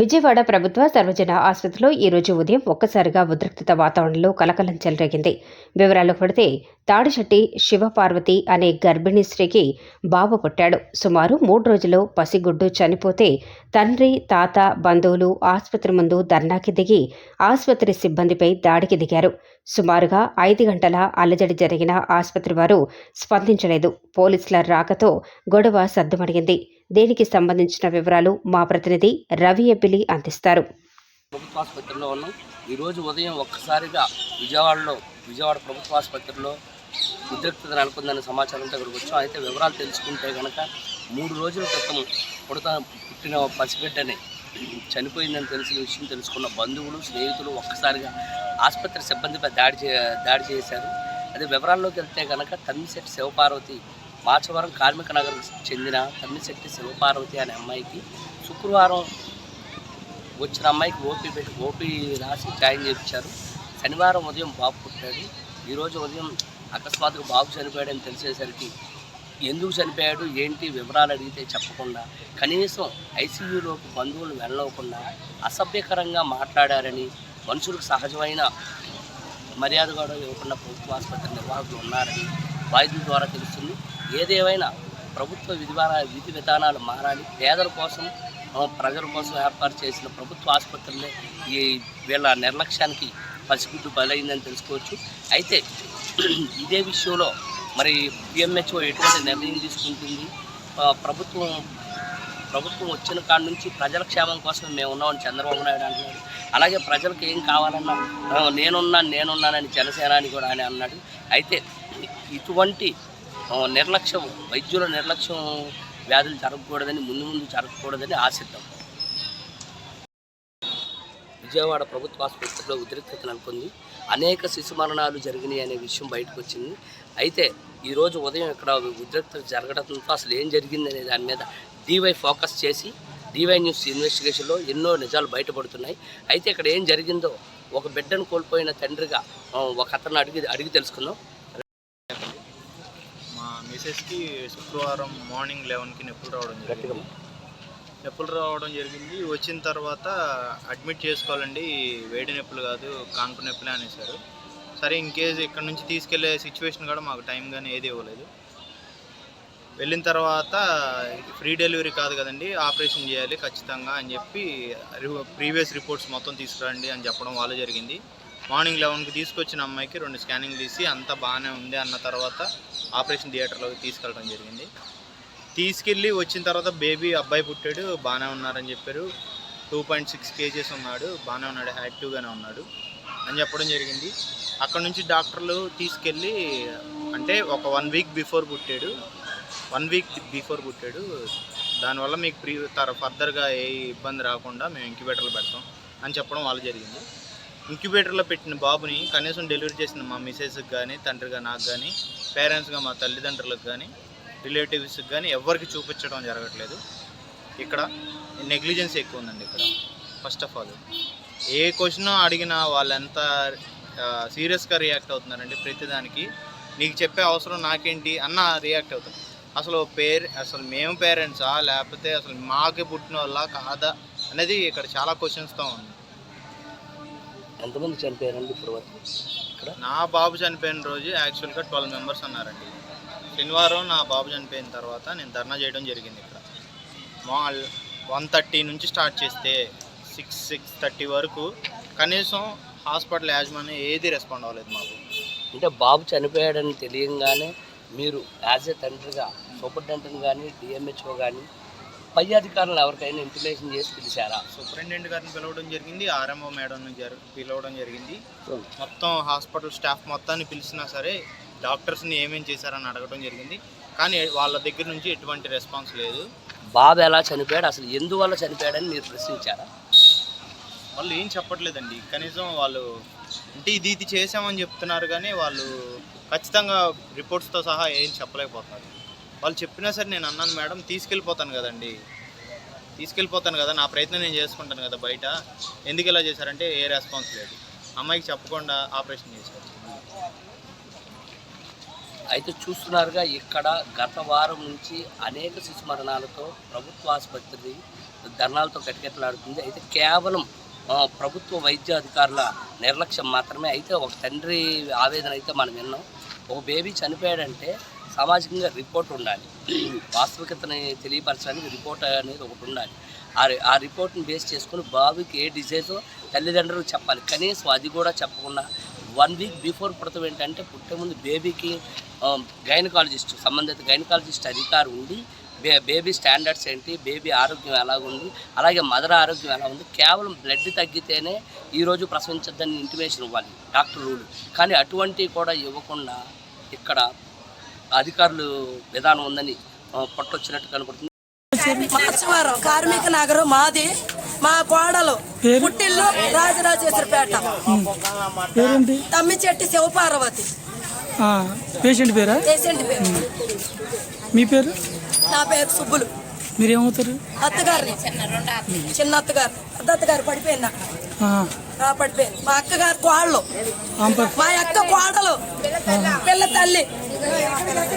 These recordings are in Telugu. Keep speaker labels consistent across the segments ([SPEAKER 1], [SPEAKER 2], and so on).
[SPEAKER 1] విజయవాడ ప్రభుత్వ సర్వజన ఆసుపత్రిలో ఈరోజు ఉదయం ఒక్కసారిగా ఉద్రిక్తత వాతావరణంలో కలకలం చెలరేగింది. వివరాలు పడితే తాడిశెట్టి శివపార్వతి అనే గర్భిణీ స్త్రీకి బాబు పుట్టాడు. సుమారు మూడు రోజుల్లో పసిగుడ్డు చనిపోతే తండ్రి తాత బంధువులు ఆసుపత్రి ముందు ధర్నాకి దిగి ఆసుపత్రి సిబ్బందిపై దాడికి దిగారు. సుమారుగా ఐదు గంటల అల్లజడి జరిగిన ఆసుపత్రి వారు స్పందించలేదు. పోలీసుల రాకతో గొడవ సద్దుమణిగింది దీనికి సంబంధించిన వివరాలు మా ప్రతినిధి రవి ఎబ్బిలి అందిస్తారు.
[SPEAKER 2] ప్రభుత్వ ఆసుపత్రిలో ఉన్నాం. ఈరోజు ఉదయం ఒక్కసారిగా విజయవాడలో విజయవాడ ప్రభుత్వ ఆసుపత్రిలో ఉద్రిక్తత నెలకొందనే సమాచారంతో ఇక్కడికి వచ్చాం. అయితే వివరాలు తెలుసుకుంటే కనుక మూడు రోజుల క్రితం పుడత పుట్టిన పసిబిడ్డని చనిపోయిందని తెలిసిన విషయం తెలుసుకున్న బంధువులు స్నేహితులు ఒక్కసారిగా ఆసుపత్రి సిబ్బందిపై దాడి చే దాడి చేశారు. అదే వివరాల్లోకి వెళ్తే కనుక తమ్మిశెట్టి శివపార్వతి మాచవరం కార్మిక నగర్ చెందిన తమ్మిశెట్టి శివపార్వతి అనే అమ్మాయికి శుక్రవారం వచ్చిన అమ్మాయికి ఓపీ పెట్టి ఓపీ రాసి జాయిన్ చేయించారు. శనివారం ఉదయం బాబు పుట్టాడు. ఈరోజు ఉదయం అకస్మాత్తుగా బాబు చనిపోయాడని తెలిసేసరికి ఎందుకు చనిపోయాడు ఏంటి వివరాలు అడిగితే చెప్పకుండా కనీసం ఐసీయూలోకి బంధువులు వెళ్ళవకుండా అసభ్యకరంగా మాట్లాడారని మనుషులకు సహజమైన మర్యాద కూడా ఇవ్వకుండా ప్రభుత్వ ఆసుపత్రి నిర్వాహకులు ఉన్నారని వైద్యుల ద్వారా తెలుస్తుంది. ఏదేమైనా ప్రభుత్వ విధి విధి విధానాలు మారాలి. పేదల కోసం ప్రజల కోసం ఏర్పాటు చేసిన ప్రభుత్వ ఆసుపత్రులే ఈ వీళ్ళ నిర్లక్ష్యానికి పసిగుడ్డు బలైందని తెలుసుకోవచ్చు. అయితే ఇదే విషయంలో మరి పిఎంహెచ్ఓ ఎటువంటి నిర్ణయం తీసుకుంటుంది? ప్రభుత్వం ప్రభుత్వం వచ్చిన కాడి నుంచి ప్రజల క్షేమం కోసం మేము ఉన్నామని చంద్రబాబు నాయుడు అంటున్నాడు. అలాగే ప్రజలకు ఏం కావాలన్నా నేనున్నాను నేనున్నానని జనసేనాని కూడా ఆయన అన్నాడు. అయితే ఇటువంటి నిర్లక్ష్యం వైద్యుల నిర్లక్ష్యం వ్యాధులు జరగకూడదని ముందు ముందు జరగకూడదని ఆశిద్దాం. విజయవాడ ప్రభుత్వ ఆసుపత్రిలో ఉద్రిక్తత నెలకొంది. అనేక శిశు మరణాలు జరిగినాయి అనే విషయం బయటకు వచ్చింది అయితే ఈరోజు ఉదయం ఇక్కడ ఉద్రిక్తత జరగడంతో అసలు ఏం జరిగింది అనే దాని మీద డీవై ఫోకస్ చేసి డీవై న్యూస్ ఇన్వెస్టిగేషన్లో ఎన్నో నిజాలు బయటపడుతున్నాయి. అయితే ఇక్కడ ఏం జరిగిందో ఒక బిడ్డను కోల్పోయిన తండ్రిగా ఒక అతను అడిగి అడిగి తెలుసుకుందాం.
[SPEAKER 3] మిసెస్కి శుక్రవారం మార్నింగ్ లెవెన్కి నొప్పులు రావడం జరిగింది. నొప్పులు రావడం జరిగింది. వచ్చిన తర్వాత అడ్మిట్ చేసుకోవాలండి. వేడి నొప్పులు కాదు కాన్పు నొప్పులే అనేసారు సరే ఇన్ కేసు ఇక్కడ నుంచి తీసుకెళ్ళే సిచ్యువేషన్ కూడా మాకు టైం కానీ ఏది ఇవ్వలేదు. వెళ్ళిన తర్వాత ఫ్రీ డెలివరీ కాదు కదండి ఆపరేషన్ చేయాలి ఖచ్చితంగా అని చెప్పి ప్రీవియస్ రిపోర్ట్స్ మొత్తం తీసుకురండి అని చెప్పడం వాళ్ళు జరిగింది. మార్నింగ్ లెవెన్కి తీసుకొచ్చిన అమ్మాయికి రెండు స్కానింగ్ తీసి అంతా బాగానే ఉంది అన్న తర్వాత ఆపరేషన్ థియేటర్లోకి తీసుకెళ్ళడం జరిగింది. తీసుకెళ్ళి వచ్చిన తర్వాత బేబీ అబ్బాయి పుట్టాడు బాగానే ఉన్నారని చెప్పారు. టూ పాయింట్ సిక్స్ కేజీస్ ఉన్నాడు బాగానే ఉన్నాడు యాక్టివ్గానే ఉన్నాడు అని చెప్పడం జరిగింది. అక్కడ నుంచి డాక్టర్లు తీసుకెళ్ళి అంటే ఒక వన్ వీక్ బిఫోర్ పుట్టాడు వన్ వీక్ బిఫోర్ పుట్టాడు. దానివల్ల మీకు ప్రీ తర ఫర్దర్గా ఏ ఇబ్బంది రాకుండా మేము ఇంక్యుబేటర్లు పెడతాం అని చెప్పడం వాళ్ళు జరిగింది. ఇంక్యుబేటర్లో పెట్టిన బాబుని కనీసం డెలివరీ చేసిన మా మిసెస్కి కానీ తండ్రిగా నాకు కానీ పేరెంట్స్గా మా తల్లిదండ్రులకు కానీ రిలేటివ్స్కి కానీ ఎవరికి చూపించడం జరగట్లేదు. ఇక్కడ నెగ్లిజెన్స్ ఎక్కువ ఉందండి ఇక్కడ first of all a question అడిగినా వాళ్ళు ఎంత సీరియస్గా రియాక్ట్ అవుతున్నారండి ప్రతిదానికి. నీకు చెప్పే అవసరం నాకేంటి అన్న రియాక్ట్ అవుతుంది అసలు పేరు అసలు మేము పేరెంట్సా లేకపోతే అసలు మాకే పుట్టిన వాళ్ళ కాదా? అనేది ఇక్కడ చాలా క్వశ్చన్స్తో ఉంది.
[SPEAKER 2] ఎంతమంది చనిపోయారండి ఇప్పుడు వరకు ఇక్కడ?
[SPEAKER 3] నా బాబు చనిపోయిన రోజు యాక్చువల్గా ట్వెల్వ్ మెంబర్స్ అన్నారండి. శనివారం నా బాబు చనిపోయిన తర్వాత నేను ధర్నా చేయడం జరిగింది ఇక్కడ. మా వన్ థర్టీ నుంచి స్టార్ట్ చేస్తే సిక్స్ సిక్స్ థర్టీ వరకు కనీసం హాస్పిటల్ యాజమాన్యం ఏది రెస్పాండ్ అవ్వలేదు మాకు.
[SPEAKER 2] అంటే బాబు చనిపోయాడని తెలియంగానే మీరు యాజ్ ఏ తండ్రిగా సూపరింటెండెంట్ కానీ డిఎంహెచ్ఓ కానీ పై అధికారులు ఎవరికైనా ఇంటిమేషన్ చేసి పిలిచారా?
[SPEAKER 3] సూపరింటెండెంట్ గారిని పిలవడం జరిగింది ఆర్ఎంఓ మేడంని పిలవడం జరిగింది. మొత్తం హాస్పిటల్ స్టాఫ్ మొత్తాన్ని పిలిచినా సరే డాక్టర్స్ని ఏమేం చేశారని అడగడం జరిగింది. కానీ వాళ్ళ దగ్గర నుంచి ఎటువంటి రెస్పాన్స్ లేదు.
[SPEAKER 2] బాబు ఎలా చనిపోయాడు అసలు ఎందువల్ల చనిపోయాడని మీరు ప్రశ్నించారా?
[SPEAKER 3] వాళ్ళు ఏం చెప్పట్లేదండి. కనీసం వాళ్ళు అంటే ఇది ఇది చేసామని చెప్తున్నారు కానీ వాళ్ళు ఖచ్చితంగా రిపోర్ట్స్తో సహా ఏం చెప్పలేకపోతున్నారు. వాళ్ళు చెప్పినా సరే నేను అన్నాను మేడం తీసుకెళ్ళిపోతాను కదండి. తీసుకెళ్ళిపోతాను కదా నా ప్రయత్నం నేను చేసుకుంటాను కదా బయట. ఎందుకు ఇలా చేశారంటే ఏ రెస్పాన్స్ లేదు. అమ్మాయికి చెప్పకుండా ఆపరేషన్ చేశారు.
[SPEAKER 2] అయితే చూస్తున్నారుగా ఇక్కడ గత వారం నుంచి అనేక శిశు మరణాలతో ప్రభుత్వ ఆసుపత్రి ధర్నాలతో కటికెట్లాడుతుంది అయితే కేవలం ప్రభుత్వ వైద్య అధికారుల నిర్లక్ష్యం మాత్రమే. అయితే ఒక తండ్రి ఆవేదన అయితే మనం విన్నాం. ఒక బేబీ చనిపోయాడంటే సామాజికంగా రిపోర్ట్ ఉండాలి. వాస్తవికతని తెలియపరచడానికి రిపోర్ట్ అనేది ఒకటి ఉండాలి. ఆ రి- ఆ రిపోర్ట్ని బేస్ చేసుకుని బాబుకి ఏ డిజైజో తల్లిదండ్రులకు చెప్పాలి. కనీసం అది కూడా చెప్పకుండా వన్ వీక్ బిఫోర్ పుడతం ఏంటంటే పుట్టే ముందు బేబీకి గైనకాలజిస్ట్ సంబంధిత గైనకాలజిస్ట్ అధికారి ఉండి బే బేబీ స్టాండర్డ్స్ ఏంటి బేబీ ఆరోగ్యం ఎలా ఉంది అలాగే మదర్ ఆరోగ్యం ఎలా ఉంది కేవలం బ్లడ్ తగ్గితేనే ఈరోజు ప్రసవించద్దని ఇంటిమేషన్ ఇవ్వాలి డాక్టర్ రూల్ కానీ అటువంటివి కూడా ఇవ్వకుండా ఇక్కడ అధికారులు విధానం ఉందని పట్టొచ్చినట్టు కనపడుతుంది.
[SPEAKER 4] మత్స్యవారం కార్మిక నగరం మాది మా కోడలు పుట్టిల్లు రాజరాజేశ్వరపేట.
[SPEAKER 5] పేరేంటి?
[SPEAKER 4] తమ్మిచెట్టి శివపార్వతి.
[SPEAKER 5] ఆ, పేషెంట్ పేరా?
[SPEAKER 4] పేషెంట్ పేరు.
[SPEAKER 5] మీ పేరు?
[SPEAKER 4] నా పేరు సుబ్బులు.
[SPEAKER 5] మీరేమవుతారు?
[SPEAKER 4] అత్తగారిని. చిన్న అత్తగారు. పెద్ద అత్తగారు పడిపోయింది అక్కడ. పడిపోయింది. మా అక్కగారు కోడలు.
[SPEAKER 5] ఆంప-
[SPEAKER 4] మా అక్క కోడలు. పిల్ల తల్లి.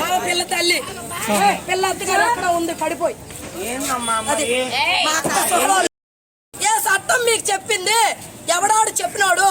[SPEAKER 4] మా పిల్ల తల్లి పిల్ల అత్తగారు అక్కడ ఉంది పడిపోయి. అది ఏ చట్టం మీకు చెప్పింది? ఎవడాడు చెప్పినాడు?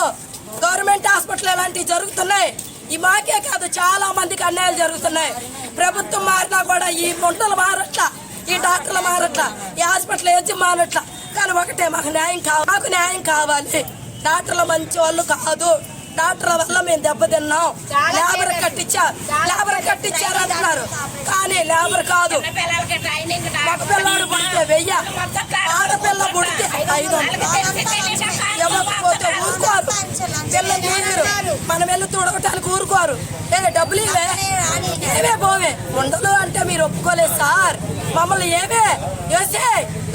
[SPEAKER 4] గవర్నమెంట్ హాస్పిటల్ ఇలాంటివి జరుగుతున్నాయి. ఈ మాకే కాదు చాలా మందికి అన్యాయాలు జరుగుతున్నాయి. ప్రభుత్వం మారినా కూడా ఈ ముంటలు మారట్లా ఈ డాక్టర్లు మారట్లా ఈ హాస్పిటల్ ఏజీ మారట్లా. కానీ ఒకటే మాకు న్యాయం కావాలి. మాకు న్యాయం కావాలి. డాక్టర్లు మంచి వాళ్ళు కాదు. డాక్టర్ల వల్ల మేము దెబ్బతిన్నాం. లేబర్ కట్టించా లేబర్ కట్టించారు అంటున్నారు. కానీ లేబర్ కాదు. మగ పిల్లాడు పుడితే వెయ్య ఆడపిల్ల పుడితే ఐదు ఇవ్వకపోతే ఊరుకోరు. పిల్ల తీరు మనం వెళ్ళి తుడగటానికి ఊరుకోరు. ఏ డబ్బులు ఇవే? ఏవే పోవే? ఉండదు అంటే మీరు ఒప్పుకోలేదు సార్. మమ్మల్ని ఏవే? వేసే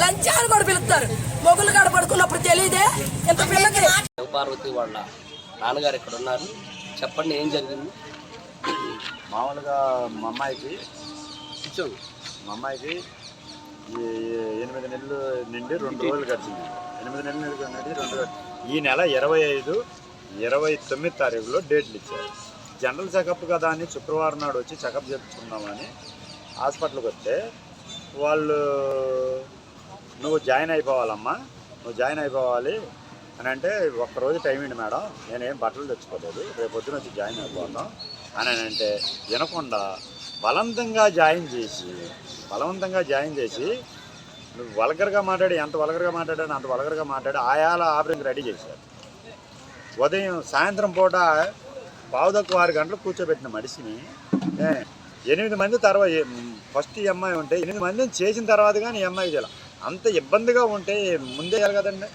[SPEAKER 4] లంచాన్ని కూడా పిలుస్తారు. మొగులు కాడ పడుకున్నప్పుడు తెలియదే ఇంత పిల్లకి
[SPEAKER 2] శివపార్వతి వాళ్ళ నాన్నగారు ఇక్కడ ఉన్నారు. చెప్పండి ఏం జరిగింది?
[SPEAKER 6] మామూలుగా మా అమ్మాయికి
[SPEAKER 2] కూర్చోండి.
[SPEAKER 6] మా అమ్మాయికి ఈ ఎనిమిది నెలలు నిండి రెండు రోజులు గడిచింది. ఎనిమిది నెలలు నిండి రెండు రోజులు ఈ నెల ఇరవై ఐదు ఇరవై తొమ్మిది తారీఖులో డేట్లు ఇచ్చారు. జనరల్ చెకప్ కదా అని శుక్రవారం నాడు వచ్చి చెకప్ చేయించుకుందామని హాస్పిటల్కి వస్తే వాళ్ళు నువ్వు జాయిన్ అయిపోవాలమ్మా. నువ్వు జాయిన్ అయిపోవాలి. అని అంటే ఒక్కరోజు టైం ఇండి మేడం. నేనేం బట్టలు తెచ్చుకోలేదు. రేపు పొద్దున వచ్చి జాయిన్ అయిపోతాం అని అని అంటే వినకుండా బలవంతంగా జాయిన్ చేసి బలవంతంగా జాయిన్ చేసి నువ్వు వలగర్గా మాట్లాడి ఎంత వలగర్గా మాట్లాడాను అంత వల్గర్గా మాట్లాడి ఆయాల ఆపరేషన్ రెడీ చేశారు. ఉదయం సాయంత్రం పూట పావుదక్కు ఆరు గంటలు కూర్చోబెట్టిన మనిషిని ఏ, ఎనిమిది మంది తర్వాత ఫస్ట్ ఈ అమ్మాయి ఉంటే ఎనిమిది మందిని చేసిన తర్వాత కానీ ఈ అమ్మాయి చేయాలి. అంత ఇబ్బందిగా ఉంటే ముందే చేయాలి కదండి.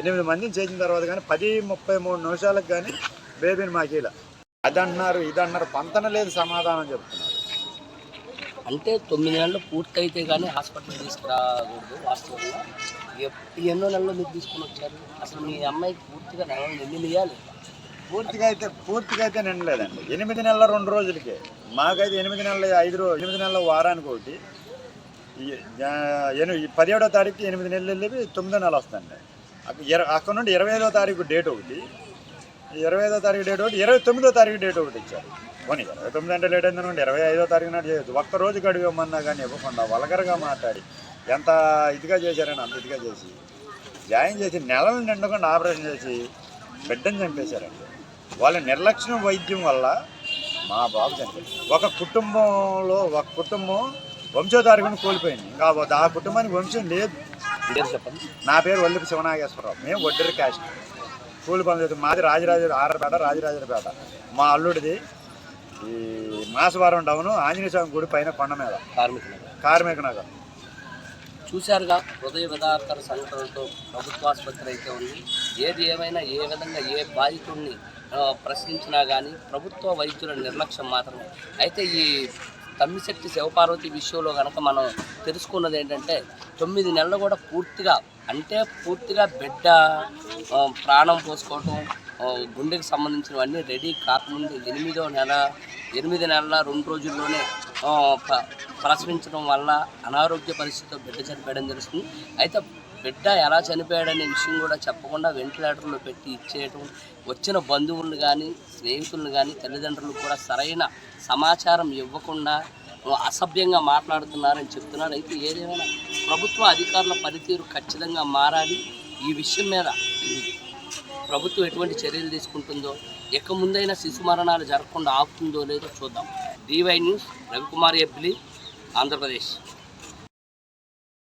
[SPEAKER 6] ఎనిమిది మందిని చేసిన తర్వాత కానీ పది ముప్పై మూడు నిమిషాలకు కానీ బేబీని మాకు ఇలా. అది అంటున్నారు ఇది అంటున్నారు పంతన లేదు సమాధానం చెప్తున్నారు.
[SPEAKER 2] అంటే తొమ్మిది నెలలు పూర్తయితే కానీ హాస్పిటల్ తీసుకురాకూడదు వాస్తవంగా. ఎన్నో నెలలు మీరు తీసుకుని వచ్చారు. అసలు మీ అమ్మాయికి పూర్తిగా నెలలు ఎన్ని ఇవ్వాలి
[SPEAKER 6] పూర్తిగా అయితే పూర్తిగా అయితే నిండలేదండి ఎనిమిది నెలల రెండు రోజులకే. మాకైతే ఎనిమిది నెలల ఐదు రోజు ఎనిమిది నెలల వారానికి ఒకటి. పదిహేడో తారీఖు ఎనిమిది నెలలు వెళ్ళి తొమ్మిదో నెల వస్తుంది అక్కడ నుండి ఇరవై ఐదో తారీఖు డేట్ ఒకటి ఇరవై ఐదో తారీఖు డేట్ ఒకటి ఇరవై తొమ్మిదో తారీఖు డేట్ ఒకటి ఇచ్చారు. పోనీ ఇరవై తొమ్మిది అంటే లేట్ అయిందనుకోండి ఇరవై ఐదో తారీఖు నాడు చేయొచ్చు ఒక్క రోజు గడువు కానీ ఇవ్వకుండా వలగరగా మాట్లాడి ఎంత ఇదిగా చేశారని అంత ఇదిగా చేసి జాయిన్ చేసి నెలలు నిండకుండా ఆపరేషన్ చేసి బిడ్డను చంపేశారండి. వాళ్ళ నిర్లక్ష్యం వైద్యం వల్ల మా బాబు చనిపోయింది ఒక కుటుంబంలో ఒక కుటుంబం వంశోధారకుని కోల్పోయింది. ఇంకా ఆ కుటుంబానికి వంశం లేదు. నా పేరు వల్లిపి శివనాగేశ్వరరావు. మేము వడ్డరి క్యాస్ట్. కూలి పనులు చేస్తాం మాది రాజరాజ ఆరపేట రాజరాజపేట మా అల్లుడిది ఈ మాసవారం డౌను ఆంజనేయ స్వామి గుడి పైన కొండ మీద.
[SPEAKER 2] కార్మికులు
[SPEAKER 6] కార్మిక నగర్.
[SPEAKER 2] చూశారుగా హృదయ విధాకర సంఘటనతో ప్రభుత్వ ఆసుపత్రి అయితే ఉంది. ఏది ఏమైనా ఏ విధంగా ఏ బాధితుడిని ప్రశ్నించినా కానీ ప్రభుత్వ వైద్యుల నిర్లక్ష్యం మాత్రమే. అయితే ఈ తమ్మిశెట్టి శివపార్వతి విషయంలో కనుక మనం తెలుసుకున్నది ఏంటంటే తొమ్మిది నెలలు కూడా పూర్తిగా అంటే పూర్తిగా బిడ్డ ప్రాణం పోసుకోవటం గుండెకి సంబంధించినవన్నీ రెడీ కాకముందు ఎనిమిదో నెల ఎనిమిది నెలల రెండు రోజుల్లోనే ప్ర- ప్రసవించడం వల్ల అనారోగ్య పరిస్థితితో బిడ్డ చనిపోయడం తెలుస్తుంది అయితే బిడ్డ ఎలా చనిపోయాడనే విషయం కూడా చెప్పకుండా వెంటిలేటర్లో పెట్టి ఇచ్చేయటం వచ్చిన బంధువులను కానీ స్నేహితులను కానీ తల్లిదండ్రులు కూడా సరైన సమాచారం ఇవ్వకుండా అసభ్యంగా మాట్లాడుతున్నారని చెప్తున్నారు. అయితే ఏదేమైనా ప్రభుత్వ అధికారుల పనితీరు ఖచ్చితంగా మారాలి. ఈ విషయం మీద ప్రభుత్వం ఎటువంటి చర్యలు తీసుకుంటుందో ఎక్క ముందైనా శిశు మరణాలు జరగకుండా ఆపుతుందో లేదో చూద్దాం. డివై న్యూస్ రవికుమార్ ఎబ్లి ఆంధ్రప్రదేశ్.